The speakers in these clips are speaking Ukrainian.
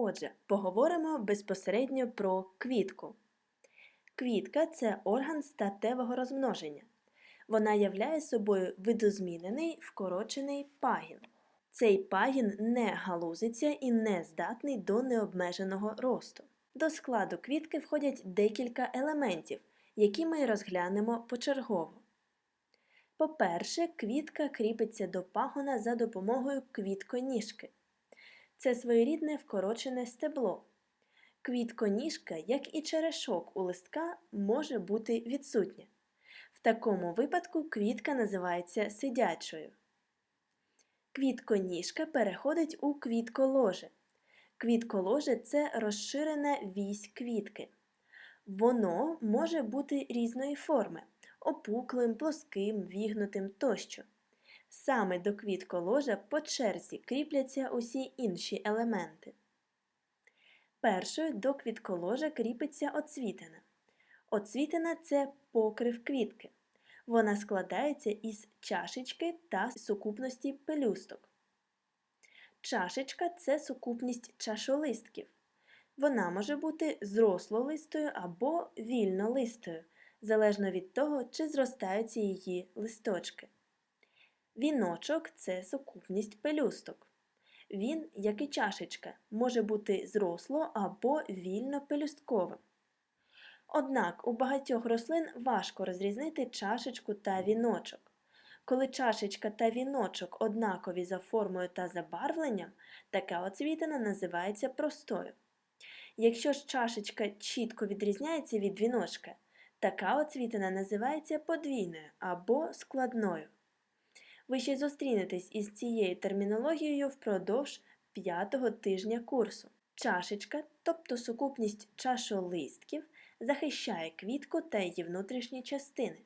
Отже, поговоримо безпосередньо про квітку. Квітка це орган статевого розмноження. Вона являє собою видозмінений вкорочений пагін. Цей пагін не галузиться і не здатний до необмеженого росту. До складу квітки входять декілька елементів, які ми розглянемо почергово. По-перше, квітка кріпиться до пагона за допомогою квітконіжки. Це своєрідне вкорочене стебло. Квітконіжка, як і черешок у листка, може бути відсутня. В такому випадку квітка називається сидячою. Квітконіжка переходить у квітколоже. Квітколоже це розширена вісь квітки. Воно може бути різної форми опуклим, плоским, вігнутим тощо. Саме до квітколожа по черзі кріпляться усі інші елементи. Першою до квітколожа кріпиться оцвітина. Оцвітина це покрив квітки. Вона складається із чашечки та сукупності пелюсток. Чашечка це сукупність чашолистків. Вона може бути зрослолистою або вільнолистою, залежно від того, чи зростаються її листочки. Віночок це сукупність пелюсток. Він, як і чашечка, може бути зросло або вільно пелюстковим. Однак у багатьох рослин важко розрізнити чашечку та віночок. Коли чашечка та віночок однакові за формою та забарвленням, така оцвітина називається простою. Якщо ж чашечка чітко відрізняється від віночка, така оцвітина називається подвійною або складною. Ви ще зустрінетесь із цією термінологією впродовж п'ятого тижня курсу. Чашечка, тобто сукупність чашолистків, захищає квітку та її внутрішні частини.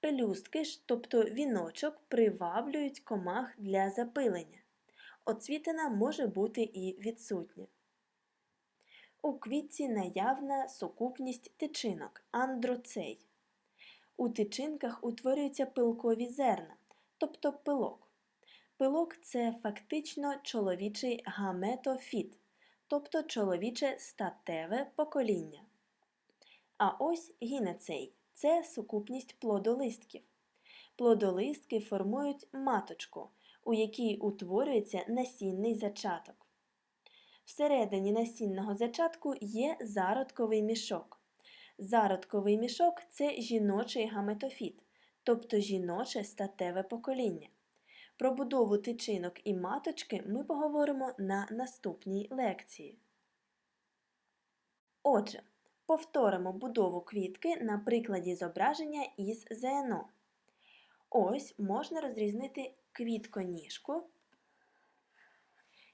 Пелюстки ж, тобто віночок, приваблюють комах для запилення. Оцвітина може бути і відсутня. У квітці наявна сукупність тичинок андроцей. У тичинках утворюються пилкові зерна, тобто пилок. Пилок це фактично чоловічий гаметофіт, тобто чоловіче статеве покоління. А ось гінецей це сукупність плодолистків. Плодолистки формують маточку, у якій утворюється насінний зачаток. Всередині насінного зачатку є зародковий мішок. Зародковий мішок це жіночий гаметофіт, тобто жіноче статеве покоління. Про будову тичинок і маточки ми поговоримо на наступній лекції. Отже, повторимо будову квітки на прикладі зображення із ЗНО. Ось можна розрізнити квітконіжку,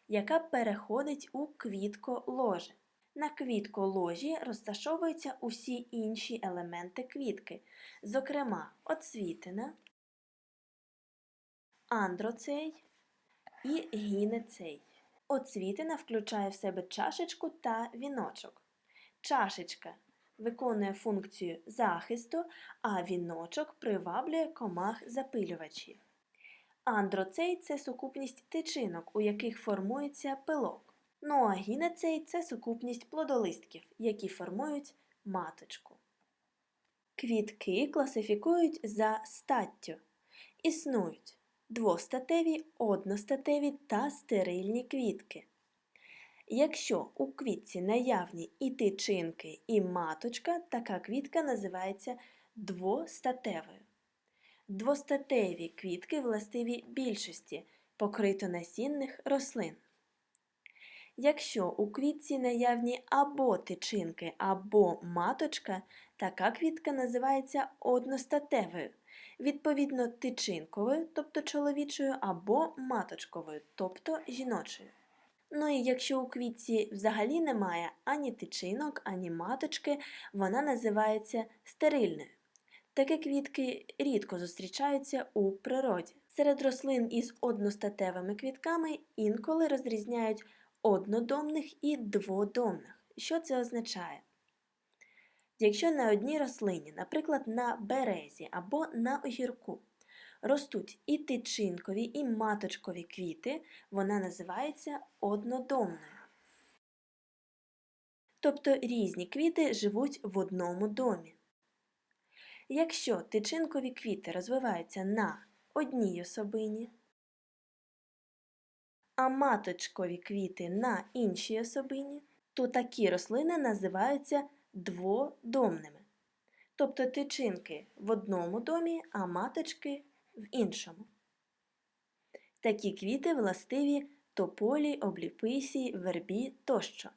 яка переходить у квітколоже. На квітколожі розташовуються усі інші елементи квітки, зокрема оцвітина, андроцей і гінецей. Оцвітина включає в себе чашечку та віночок. Чашечка виконує функцію захисту, а віночок приваблює комах запилювачів. Андроцей це сукупність тичинок, у яких формується пилок. Ну а гінецей це сукупність плодолистків, які формують маточку. Квітки класифікують за статтю. Існують двостатеві, одностатеві та стерильні квітки. Якщо у квітці наявні і тичинки, і маточка, така квітка називається двостатевою. Двостатеві квітки властиві більшості покритонасінних рослин. Якщо у квітці наявні або тичинки, або маточка, така квітка називається одностатевою, відповідно тичинковою, тобто чоловічою, або маточковою, тобто жіночою. Ну і якщо у квітці взагалі немає ані тичинок, ані маточки, вона називається стерильною. Такі квітки рідко зустрічаються у природі. Серед рослин із одностатевими квітками інколи розрізняють однодомних і дводомних. Що це означає? Якщо на одній рослині, наприклад, на березі або на огірку, ростуть і тичинкові, і маточкові квіти, вона називається однодомною. тобто різні квіти живуть в одному домі. Якщо тичинкові квіти розвиваються на одній особині, а маточкові квіти на іншій особині, то такі рослини називаються дводомними. Тобто тичинки в одному домі, а маточки в іншому. Такі квіти властиві тополі, обліписі, вербі тощо.